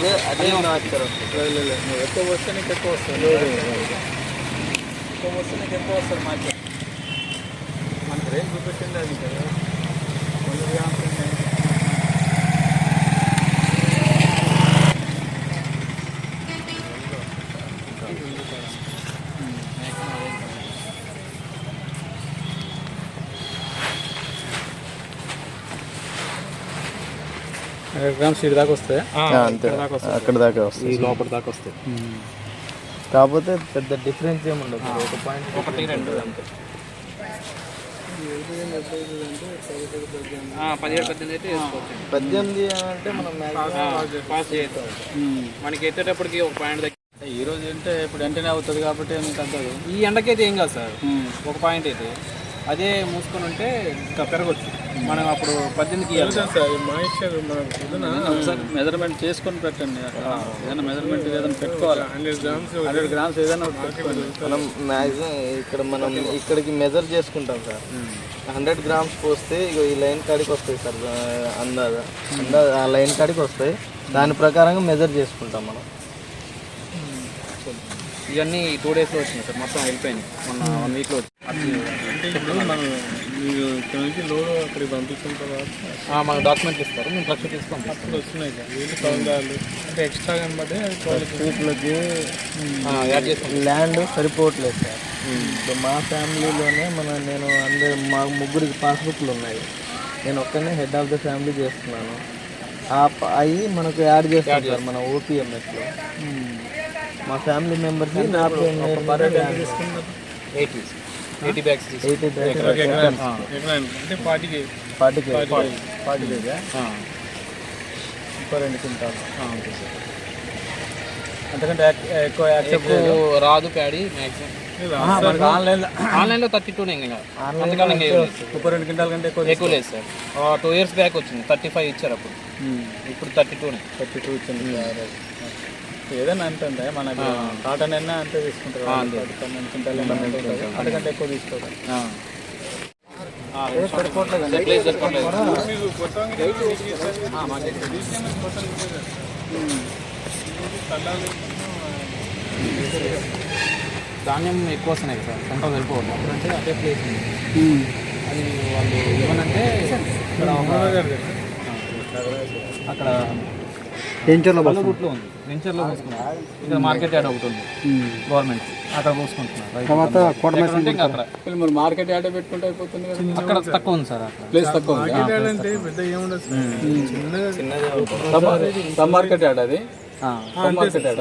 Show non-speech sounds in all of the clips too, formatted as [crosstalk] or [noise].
అదే అదే మాస్టర్ నువ్వు ఎక్కువ వస్తే నీకు ఎక్కువ వస్తుంది ఎక్కువ వస్తే నీకు ఎక్కువ వస్తుంది మార్కెట్ మనకి రేంజ్ చూపెట్టింది అది కదా. గ్రామ్స్ ఇటు దాకా వస్తాయి అంతే. అక్కడ దాకా వస్తుంది. లోపల దాకా వస్తాయి కాకపోతే పెద్ద డిఫరెన్స్ ఏమి ఉండదు ఒక పాయింట్ ఒకటి రెండు అంతే. పదిహేడు పద్దెనిమిది అయితే వేసుకోవచ్చు. పద్దెనిమిది అంటే మనం పాస్ చేయొచ్చు. మనకి ఎత్తేటప్పటికి ఒక పాయింట్ దగ్గర. ఈ రోజు అంటే ఇప్పుడు వెంటనే అవుతుంది కాబట్టి మీకు తగ్గదు ఈ ఎండకైతే ఏం కాదు సార్. ఒక పాయింట్ అయితే. అదే మూసుకొని ఉంటే ఇంకా పెరగచ్చు. మనం అప్పుడు ఒకసారి మెజర్మెంట్ చేసుకొని పెట్టండి. అక్కడ ఏదైనా మెజర్మెంట్ ఏదైనా పెట్టుకోవాలి. హండ్రెడ్ గ్రామ్స్ హండ్రెడ్ గ్రామ్స్ ఏదైనా మనం మ్యాక్సిమం ఇక్కడ మనం ఇక్కడికి మెజర్ చేసుకుంటాం సార్. హండ్రెడ్ గ్రామ్స్ పోస్తే ఇగో ఈ లైన్ కాడికి వస్తాయి సార్ అందాజ. అందాజ ఆ లైన్ కాడికి వస్తాయి. దాని ప్రకారంగా మెజర్ చేసుకుంటాం మనం. ఇవన్నీ టూ డేస్లో వచ్చినాయి సార్. మొత్తం వెళ్ళిపోయినాయి. మొన్న వన్ వీక్లో అంటే ఇప్పుడు మనం మీరు ఇక్కడ నుంచి లోడ్ అక్కడికి పంపించిన తర్వాత డాక్యుమెంట్లు ఇస్తారు మేము అప్పుడు వస్తున్నాయి వీళ్ళు కౌంటాలు అంటే ఎక్స్ట్రా కనబడి వీటిలోకి యాడ్ చేసుకుంటాం ల్యాండ్ సరిపోవట్లేదు సార్. ఇప్పుడు మా ఫ్యామిలీలోనే మన నేను అందరు మా ముగ్గురికి పాస్బుక్లు ఉన్నాయి. నేను ఒక్కనే హెడ్ ఆఫ్ ద ఫ్యామిలీ చేస్తున్నాను. అవి మనకు యాడ్ చేస్తారు సార్ మన ఓపీఎంఎస్లో మా family members eighty eighty bags eighty అంటే పార్టీకి ఫార్టీ పార్టీ లేదా ముప్పై రెండు క్వింటాలు. Okay sir. అంతకంటే ఎక్కువ రాదు ప్యాడీ మ్యాక్సిమం ఆన్లైన్ ఆన్లైన్లో థర్టీ టూనే ఇంకా. ముప్పై రెండు క్వింటాల కంటే ఎక్కువ ఎక్కువ లేదు సార్. టూ ఇయర్స్ బ్యాక్ వచ్చింది. థర్టీ ఫైవ్ ఇచ్చారు అప్పుడు. ఇప్పుడు థర్టీ టూనే. థర్టీ టూ ఇచ్చింది. ఏదైనా అంతే మనకు కాటన్ అయినా అంతే తీసుకుంటారు. అంతకంటే ఎక్కువ తీసుకోవాలి ధాన్యం ఎక్కువ వస్తున్నాయి కదా పంట సరిపోవట్లేదు. అప్పుడంటే అదే ప్లేస్ ఉంది. అది వాళ్ళు ఏమనంటే అక్కడ వెంచర్లో గుట్లో ఉంది. వెంచర్లో పోసుకున్నారు ఇక్కడ మార్కెట్ యార్డ్ ఒకటి ఉంది. గవర్నమెంట్. అక్కడ పోసుకుంటున్నారు తర్వాత ఇంకా అక్కడ. వీళ్ళు మరి మార్కెట్ యాడ్ పెట్టుకుంటే అయిపోతుంది అక్కడ తక్కువ ఉంది సార్ అక్కడ. ప్లేస్ తక్కువ మార్కెట్ యాడ్ సబ్ యాడ్ అది. Sub market yard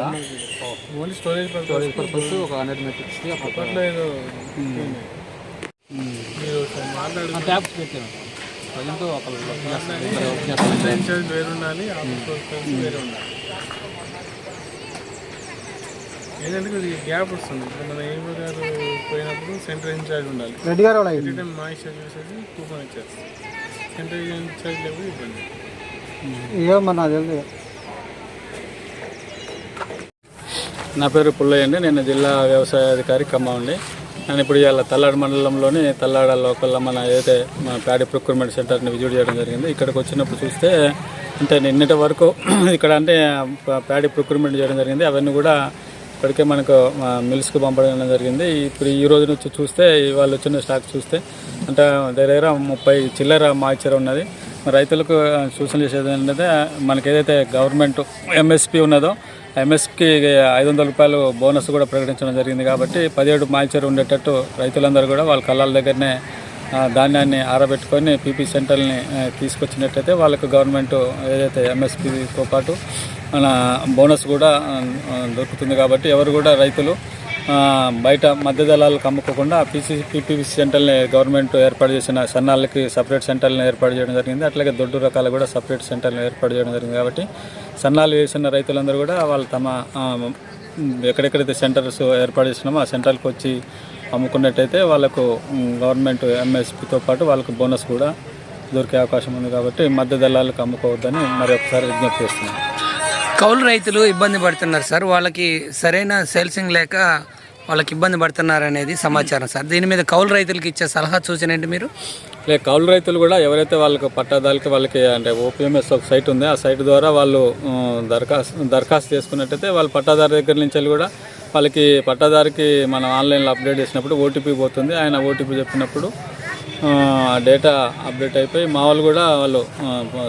only storage storage purpose ఒక హండ్రెడ్ మెట్రిక్స్ అప్పట్లో ఏదో మీరు మాట్లాడు ట్యాప్స్ పెట్టాను. ప్రజెంట్ ఒక ఇన్ఛార్జ్ వేరు ఉండాలి ఆఫీస్ వేరే ఉండాలి. ఏంటంటే కొద్దిగా గ్యాప్ వస్తుంది. ఇప్పుడు మన ఏమో గారు పోయినప్పుడు సెంటర్ ఇన్ఛార్జ్ ఉండాలి. రెడ్డి గారు టైం మా ఇన్ఛార్జ్ చేసేసి కూపన్ ఇచ్చారు సెంటర్ ఇన్ఛార్జ్ లేవు ఇబ్బంది ఏమన్నా తెలియదు నా పేరు పుల్లయ్య అండి. నేను జిల్లా వ్యవసాయ అధికారి ఖమ్మం అండి. నేను ఇప్పుడు ఇవాళ తల్లాడ మండలంలోని తల్లాడ లోకల్ మన ఏదైతే మన ప్యాడీ ప్రొక్యూర్మెంట్ సెంటర్ని విజిట్ చేయడం జరిగింది. ఇక్కడికి వచ్చినప్పుడు చూస్తే అంటే నిన్నటి వరకు [clears throat] ఇక్కడ అంటే ప్యాడి ప్యాడీ ప్రొక్యూర్మెంట్ చేయడం జరిగింది. అవన్నీ కూడా ఇప్పటికే మనకు మిల్స్కి పంపడం జరిగింది. ఇప్పుడు ఈ రోజు నుంచి చూస్తే వాళ్ళు వచ్చిన స్టాక్ చూస్తే అంటే దగ్గర ముప్పై చిల్లర మాయిచర్ ఉన్నది. రైతులకు సూచన చేసేది ఏంటంటే మనకి ఏదైతే గవర్నమెంట్ ఎంఎస్పి ఉన్నదో ఎంఎస్కి ఐదు వందల రూపాయలు బోనస్ కూడా ప్రకటించడం జరిగింది కాబట్టి పదిహేడు మాయిచర్ ఉండేటట్టు రైతులందరూ కూడా వాళ్ళ కళ్ళాల దగ్గరనే ధాన్యాన్ని ఆరబెట్టుకొని పీపీ సెంటర్ని తీసుకొచ్చినట్టయితే వాళ్ళకు గవర్నమెంట్ ఏదైతే ఎంఎస్పితో పాటు మన బోనస్ కూడా దొరుకుతుంది కాబట్టి ఎవరు కూడా రైతులు బయట మధ్య దళాలకు అమ్ముకోకుండా పీసీ పీపీసీ సెంటర్ని గవర్నమెంట్ ఏర్పాటు చేసిన సన్నాలకి సపరేట్ సెంటర్లను ఏర్పాటు చేయడం జరిగింది. అట్లాగే దొడ్డు రకాలు కూడా సపరేట్ సెంటర్లు ఏర్పాటు చేయడం జరిగింది కాబట్టి సన్నాలు వేసిన రైతులందరూ కూడా వాళ్ళు తమ ఎక్కడెక్కడైతే సెంటర్స్ ఏర్పాటు చేసినామో ఆ సెంటర్కి వచ్చి అమ్ముకున్నట్టయితే వాళ్ళకు గవర్నమెంట్ ఎంఎస్పితో పాటు వాళ్ళకు బోనస్ కూడా దొరికే అవకాశం ఉంది కాబట్టి మధ్య దళాలకు అమ్ముకోవద్దని మరి ఒకసారి విజ్ఞప్తి చేస్తున్నాను కౌలు రైతులు ఇబ్బంది పడుతున్నారు సార్. వాళ్ళకి సరైన సేల్సింగ్ లేక వాళ్ళకి ఇబ్బంది పడుతున్నారు అనేది సమాచారం సార్. దీని మీద కౌలు రైతులకు ఇచ్చే సలహా సూచన ఏంటి మీరు? లేక కౌలు రైతులు కూడా ఎవరైతే వాళ్ళకి పట్టాదాలకి వాళ్ళకి అంటే ఓపీఎంఎస్ ఒక సైట్ ఉంది. ఆ సైట్ ద్వారా వాళ్ళు దరఖాస్తు దరఖాస్తు చేసుకున్నట్టయితే వాళ్ళు పట్టాదారు దగ్గర నుంచి వెళ్ళి కూడా వాళ్ళకి పట్టాదారికి మనం ఆన్లైన్లో అప్డేట్ చేసినప్పుడు ఓటీపీ పోతుంది. ఆయన ఓటీపీ చెప్పినప్పుడు ఆ డేటా అప్డేట్ అయిపోయి మా వాళ్ళు కూడా వాళ్ళు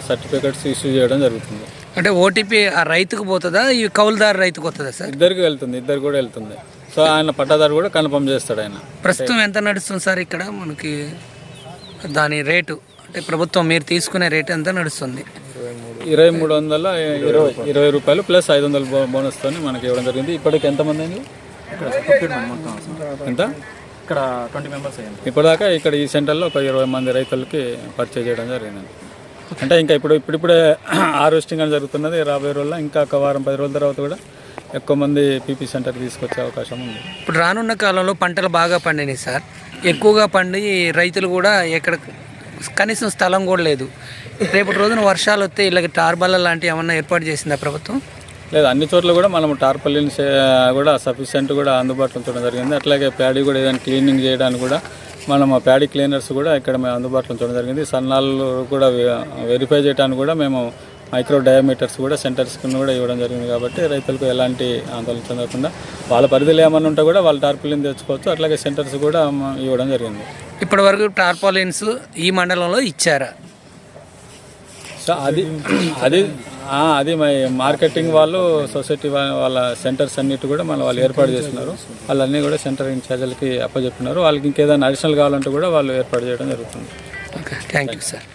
సర్టిఫికెట్స్ ఇష్యూ చేయడం జరుగుతుంది. అంటే ఓటీపీ ఆ రైతుకు పోతుందా? ఈ కౌలుదారు రైతుకు వస్తుందా సార్? ఇద్దరికి వెళ్తుంది ఇద్దరు కూడా వెళ్తుంది. సో ఆయన పట్టాదారు కూడా కన్ఫర్మ్ చేస్తాడు ఆయన. ప్రస్తుతం ఎంత నడుస్తుంది సార్ ఇక్కడ? మనకి దాని రేటు అంటే ప్రభుత్వం మీరు తీసుకునే రేటు ఎంత నడుస్తుంది? ఇరవై మూడు వందల ఇరవై ఇరవై రూపాయలు ప్లస్ ఐదు వందల బోనస్తో మనకి ఇవ్వడం జరిగింది. ఇప్పటికి ఎంతమంది అయింది ఎంత? ఇక్కడ ట్వంటీ మెంబర్స్ అయ్యింది ఇప్పటిదాకా ఇక్కడ ఈ సెంటర్లో ఒక ఇరవై మంది రైతులకి పర్చేజ్ చేయడం జరిగిందండి. అంటే ఇంకా ఇప్పుడు ఇప్పుడిప్పుడే [clears throat] హార్వెస్టింగ్ అని జరుగుతున్నది రాబోయే రోజుల్లో. ఇంకా ఒక వారం పది రోజుల తర్వాత కూడా ఎక్కువ మంది పీపీ సెంటర్ తీసుకొచ్చే అవకాశం ఉంది. ఇప్పుడు రానున్న కాలంలో పంటలు బాగా పండినాయి సార్. ఎక్కువగా పండి రైతులు కూడా ఎక్కడ కనీసం స్థలం కూడా లేదు. రేపటి రోజున వర్షాలు వస్తే ఇళ్ళకి టార్బల్ల లాంటివి ఏమన్నా ఏర్పాటు చేసిందా ప్రభుత్వం? లేదు అన్ని చోట్ల కూడా మనం టార్పలిన్స్ కూడా సఫిషియెంట్ కూడా అందుబాటులో ఉంచడం జరిగింది. అట్లాగే ప్యాడీ కూడా ఏదైనా క్లీనింగ్ చేయడానికి కూడా మనం ప్యాడీ క్లీనర్స్ కూడా ఇక్కడ మేము అందుబాటులో ఉంచడం జరిగింది. సన్నాలు కూడా వెరిఫై చేయడానికి కూడా మేము మైక్రో డయామీటర్స్ కూడా సెంటర్స్ కూడా ఇవ్వడం జరిగింది కాబట్టి రైతులకు ఎలాంటి ఆందోళన చెందకుండా వాళ్ళ పరిధిలో ఏమన్నా ఉంటే కూడా వాళ్ళు టార్పలిన్ తెచ్చుకోవచ్చు. అట్లాగే సెంటర్స్ కూడా ఇవ్వడం జరిగింది. ఇప్పటి వరకు టార్పాలిన్స్ ఈ మండలంలో ఇచ్చారా? సో అది అది అది మై మార్కెటింగ్ వాళ్ళు సొసైటీ వాళ్ళ సెంటర్స్ అన్నిటి కూడా మన వాళ్ళు ఏర్పాటు చేస్తున్నారు. వాళ్ళన్నీ కూడా సెంటర్ ఇన్ఛార్జీలకి అప్పచెప్పినారు. వాళ్ళకి ఇంకేదైనా అడిషనల్ కావాలంటే కూడా వాళ్ళు ఏర్పాటు చేయడం జరుగుతుంది. Okay thank you sir